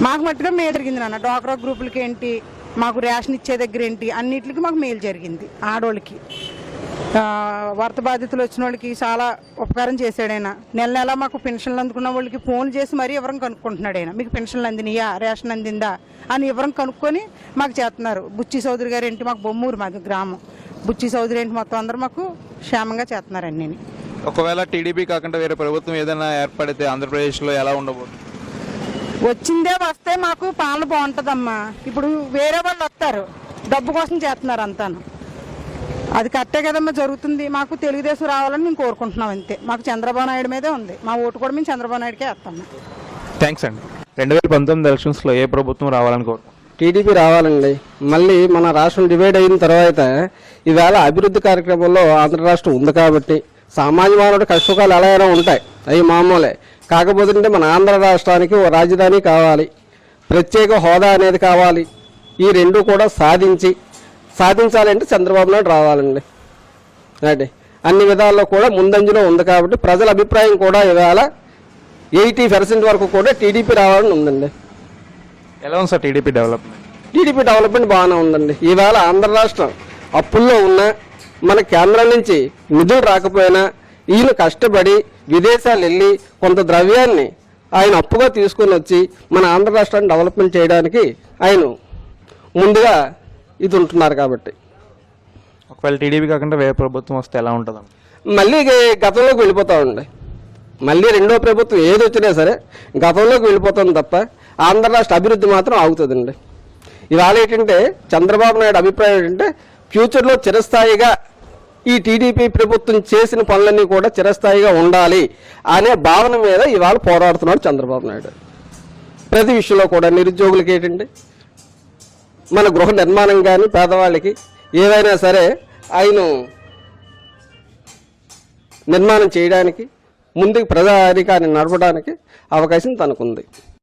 మాకు మట్టుగా మేలు జరిగింది నాన్న. డ్వాక్రా గ్రూపులకి ఏంటి? మాకు రేషన్ ఇచ్చే దగ్గర ఏంటి? అన్నిటికి మాకు మేలు జరిగింది ఆడోళ్ళకి. వరత వరద బాధితులు వచ్చిన వాళ్ళకి చాలా ఉపకారం చేశాడు ఆయన. నెల నెల మాకు పెన్షన్లు అందుకున్న వాళ్ళకి ఫోన్ చేసి మరీ వివరం కనుక్కుంటున్నాడు ఆయన. మీకు పెన్షన్లు అందినయా? రేషన్ అందిందా? అని వివరం కనుక్కొని మాకు చేస్తున్నారు. బుచ్చి చౌదరి గారు ఏంటి? మాకు బొమ్మూరు మాకు గ్రామం. బుచ్చి చౌదరి ఏంటి? మొత్తం అందరూ మాకు క్షేమంగా చేస్తున్నారు అన్నీ ఒకవేళ టీడీపీ కాకుండా వేరే ప్రభుత్వం ఏదైనా ఏర్పడితే ఆంధ్రప్రదేశ్లో ఎలా ఉండబోతుంది? వచ్చిందే వస్తే మాకు పాలన బాగుంటుందమ్మా. ఇప్పుడు వేరే వాళ్ళు వస్తారు. డబ్బు కోసం చేస్తున్నారు అంతాను. అది కరెక్టే కదమ్మా జరుగుతుంది. మాకు తెలుగుదేశం రావాలని మేము కోరుకుంటున్నాం అంతే. మాకు చంద్రబాబు నాయుడు మీదే ఉంది. మా ఓటు కూడా మేము చంద్రబాబు నాయుడుకే వేస్తాము థ్యాంక్స్ అండి. రెండు వేల పంతొమ్మిది ఎలక్షన్స్లో ఏ ప్రభుత్వం రావాలని కోరుకుంటున్నారు టీడీపీ రావాలండి. మళ్ళీ మన రాష్ట్రం డివైడ్ అయిన తర్వాత ఈవేళ అభివృద్ధి కార్యక్రమంలో ఆంధ్ర రాష్ట్రం ఉంది కాబట్టి సామాన్య మానవుడి కష్టసుఖాలు ఎలా అయినా ఉంటాయి. అవి మామూలే. కాకపోతే మన ఆంధ్ర రాష్ట్రానికి ఓ రాజధాని కావాలి. ప్రత్యేక హోదా అనేది కావాలి. ఈ రెండు కూడా సాధించి సాధించాలంటే చంద్రబాబు నాయుడు రావాలండి. అంటే అన్ని విధాల్లో కూడా ముందంజలో ఉంది కాబట్టి ప్రజల అభిప్రాయం కూడా ఇవాళ ఎయిటీ పర్సెంట్ వరకు కూడా టీడీపీ రావాలని ఉందండి. ఎలా ఉంది sir TDP development? TDP development బాగానే ఉందండి. ఈవేళ ఆంధ్ర రాష్ట్రం అప్పుల్లో ఉన్న మన కేంద్రం నుంచి నిధులు రాకపోయినా ఈయన కష్టపడి విదేశాలు వెళ్ళి కొంత ద్రవ్యాన్ని ఆయన అప్పుగా తీసుకొని వచ్చి మన ఆంధ్ర రాష్ట్రాన్ని డెవలప్మెంట్ చేయడానికి ఆయన ముందుగా ఇది ఉంటున్నారు కాబట్టి. ఒకవేళ టీడీపీ కాకుండా వేరే ప్రభుత్వం వస్తే ఎలా ఉంటుంది మళ్ళీ గతంలోకి వెళ్ళిపోతామండి మళ్ళీ రెండో ప్రభుత్వం ఏది వచ్చినా సరే గతంలోకి వెళ్ళిపోతుంది తప్ప ఆంధ్ర రాష్ట్ర అభివృద్ధి మాత్రం ఆగుతుందండి. ఇవాళ ఏంటంటే చంద్రబాబు నాయుడు అభిప్రాయం ఏంటంటే ఫ్యూచర్లో చిరస్థాయిగా ఈ టీడీపీ ప్రభుత్వం చేసిన పనులన్నీ కూడా చిరస్థాయిగా ఉండాలి అనే భావన మీద ఇవాళ పోరాడుతున్నాడు చంద్రబాబు నాయుడు. ప్రతి విషయంలో కూడా నిరుద్యోగులకి ఏంటండి? మన గృహ నిర్మాణం కానీ పేదవాళ్ళకి ఏవైనా సరే ఆయన నిర్మాణం చేయడానికి ముందుకు ప్రజాధికారిని నడపడానికి అవకాశం తనకుంది.